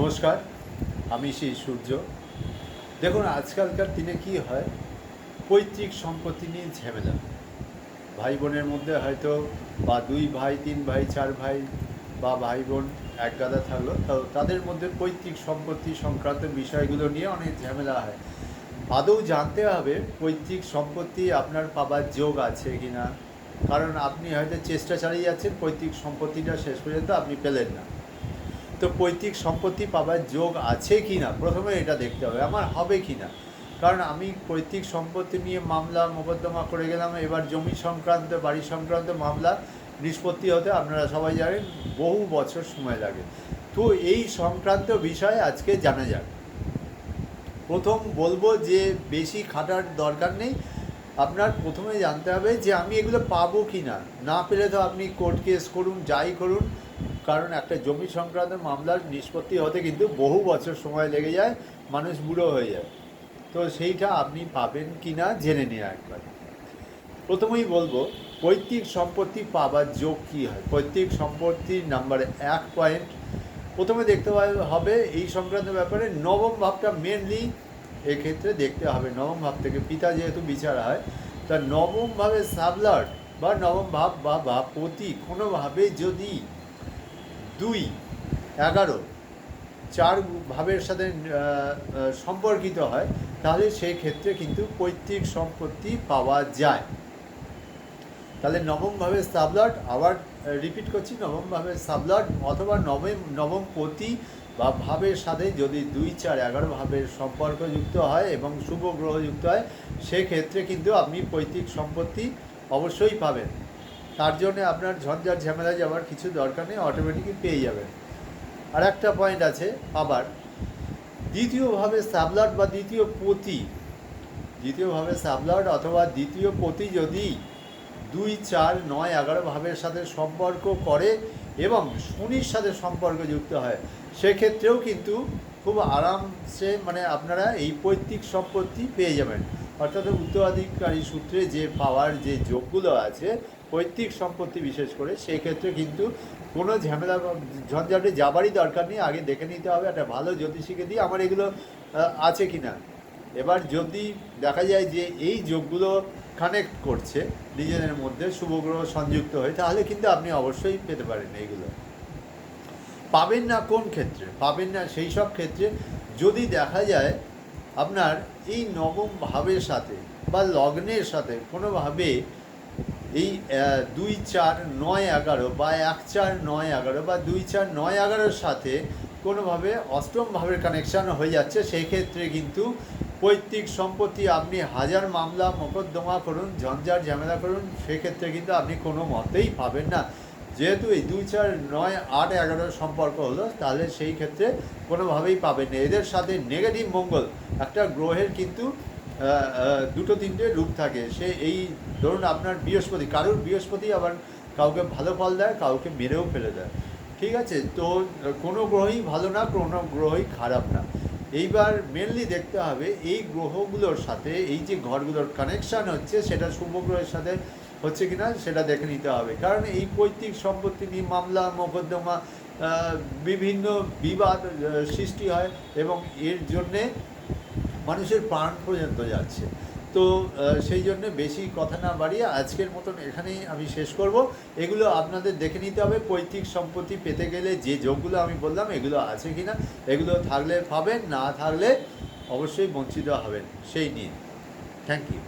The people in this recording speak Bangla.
নমস্কার, আমি সেই সূর্য। দেখুন, আজকালকার দিনে কি হয়, পৈতৃক সম্পত্তি নিয়ে ঝামেলা। ভাই বোনের মধ্যে হয়তো বা দুই ভাই, তিন ভাই, চার ভাই বা ভাই বোন এক গাদা থাকল তাদের মধ্যে পৈতৃক সম্পত্তি সংক্রান্ত বিষয়গুলো নিয়ে অনেক ঝামেলা হয়। আদৌ জানতে হবে, পৈতৃক সম্পত্তি আপনার পাবার যোগ আছে কি না কারণ আপনি হয়তো চেষ্টা চালিয়ে যাচ্ছেন, পৈতৃক সম্পত্তিটা শেষ পর্যন্ত আপনি পেলেন না। তো পৈতৃক সম্পত্তি পাবার যোগ আছে কি না প্রথমে এটা দেখতে হবে, আমার হবে কি না কারণ আমি পৈতৃক সম্পত্তি নিয়ে মামলা মোকদ্দমা করে গেলাম, এবার জমি সংক্রান্ত, বাড়ি সংক্রান্ত মামলা, নিষ্পত্তি হতে আপনারা সবাই জানেন, বহু বছর সময় লাগে। তো এই সংক্রান্ত বিষয়ে আজকে জানা যাক। প্রথম বলব যে বেশি খাটার দরকার নেই। আপনার প্রথমে জানতে হবে যে আমি এগুলো পাবো কি না না পেলে তো আপনি কোর্ট কেস করুন, যাই করুন কারণ একটা জমি সংক্রান্ত মামলার নিষ্পত্তি হতে কিন্তু বহু বছর সময় লেগে যায়, মানুষ বুড়ো হয়ে যায়। তো সেইটা আপনি পাবেন কি না জেনে নিয়ে একবার। প্রথমেই বলব, পৈতৃক সম্পত্তি পাবার যোগ কী হয়? পৈতৃক সম্পত্তির নাম্বার এক পয়েন্ট প্রথমে দেখতে হবে এই সংক্রান্ত ব্যাপারে নবম ভাবটা মেনলি এক্ষেত্রে দেখতে হবে। নবম ভাব থেকে পিতা যেহেতু বিচার হয়, তা নবম ভাবে সাবলাট বা নবম ভাব বা ভাবপতি কোনোভাবে যদি দুই, এগারো, চার ভাবের সাথে সম্পর্কিত হয়, তাহলে সেই ক্ষেত্রে কিন্তু পৈতৃক সম্পত্তি পাওয়া যায়। তাহলে নবমভাবে সাবলট, আবার রিপিট করছি নবমভাবে সাবলট অথবা নবম নবম পতি বা ভাবের সাথে যদি দুই, চার, এগারো ভাবের সম্পর্ক যুক্ত হয় এবং শুভ গ্রহ যুক্ত হয় সেক্ষেত্রে কিন্তু আপনি পৈতৃক সম্পত্তি অবশ্যই পাবেন। তার জন্য আপনার ঝঞ্ঝাট ঝামেলা যাওয়ার কিছু দরকার নেই অটোমেটিকই পেয়ে যাবেন। আর একটা পয়েন্ট আছে আবার, দ্বিতীয়ভাবে সাবলট বা দ্বিতীয় পতি, দ্বিতীয়ভাবে সাবলট অথবা দ্বিতীয় পতি যদি দুই, চার, নয়, এগারো ভাবের সাথে সম্পর্ক করে এবং শনির সাথে সম্পর্ক যুক্ত হয়, সেক্ষেত্রেও কিন্তু খুব আরামসে মানে আপনারা এই পৈতৃক সম্পত্তি পেয়ে যাবেন। অর্থাৎ উত্তরাধিকারী সূত্রে যে পাওয়ার যে যোগগুলো আছে পৈতৃক সম্পত্তি বিশেষ করে, সেই ক্ষেত্রে কিন্তু কোনো ঝামেলা ঝঞ্ঝাটে যাবারই দরকার নেই। আগে দেখে নিতে হবে, একটা ভালো জ্যোতিষীকে দিয়ে আমার এগুলো আছে কি না এবার যদি দেখা যায় যে এই যোগগুলো কানেক্ট করছে, নিজেদের মধ্যে শুভগ্রহ সংযুক্ত হয়ে, তাহলে কিন্তু আপনি অবশ্যই পেতে পারেন এইগুলো। পাবেন না কোন ক্ষেত্রে? পাবেন না সেই সব ক্ষেত্রে যদি দেখা যায় আপনার এই নবম ভাবের সাথে বা লগ্নের সাথে কোনোভাবে এই দুই চার নয় এগারো বা এক চার নয় এগারো বা দুই চার নয় এগারোর সাথে কোনোভাবে অষ্টম ভাবের কানেকশান হয়ে যাচ্ছে, সেই ক্ষেত্রে কিন্তু পৈতৃক সম্পত্তি আপনি হাজার মামলা, মোকদ্দমা করুন ঝঞ্ঝাট ঝামেলা করুন সেক্ষেত্রে কিন্তু আপনি কোনো মতেই পাবেন না। যেহেতু এই দুই চার নয় আট এগারোর সম্পর্ক হলো, তাহলে সেই ক্ষেত্রে কোনোভাবেই পাবেন না। এদের সাথে নেগেটিভ মঙ্গল, একটা গ্রহের কিন্তু দুটো তিনটে রূপ থাকে। সে এই ধরুন আপনার বৃহস্পতি, কারুর বৃহস্পতি আবার কাউকে ভালো ফল দেয়, কাউকে মেরেও ফেলে দেয়। ঠিক আছে? তো কোনো গ্রহই ভালো না, কোনো গ্রহই খারাপ না। এইবার মেনলি দেখতে হবে এই গ্রহগুলোর সাথে, এই যে ঘরগুলোর কানেকশান হচ্ছে, সেটা শুভ গ্রহের সাথে হচ্ছে কিনা, সেটা দেখে নিতে হবে। কারণ এই পৈতৃক সম্পত্তি নিয়ে মামলা, মোকদ্দমা বিভিন্ন বিবাদ সৃষ্টি হয় এবং এর জন্যে মানুষের প্রাণ পর্যন্ত যাচ্ছে। তো সেই জন্য বেশি কথা না বাড়িয়ে আজকের মতন এখানেই আমি শেষ করব। এগুলো আপনাদের দেখে নিতে হবে, পৈতৃক সম্পত্তি পেতে গেলে যে যোগগুলো আমি বললাম, এগুলো আছে কি না এগুলো থাকলে পাবেন, না থাকলে অবশ্যই বঞ্চিত হবেন, সেই নিয়ে। Thank you